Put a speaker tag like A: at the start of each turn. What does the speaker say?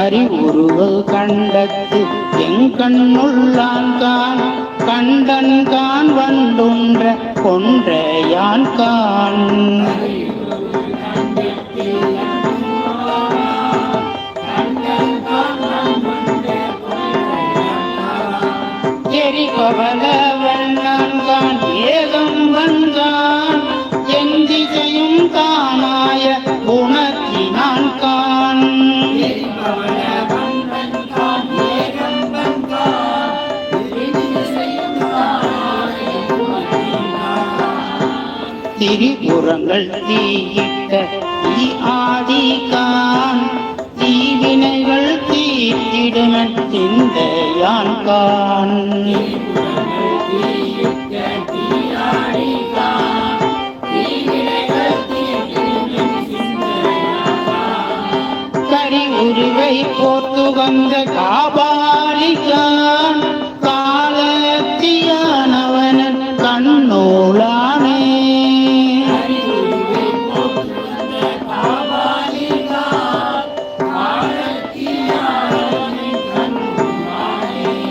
A: கரி உருவு கண்டத்து எங்கண்ணுள்ளான் கான் கண்டன் கான் வந்துன்ற கொன்றையான் கான் எரிபவல வண்ணான் திரிபுறங்கள் தீயிட்ட தீ ஆதிகான். தீவினைகள் தீட்டிடுமன் சிந்தையான் கான். கரி உருவை போர்த்து வந்த காபாலிகான்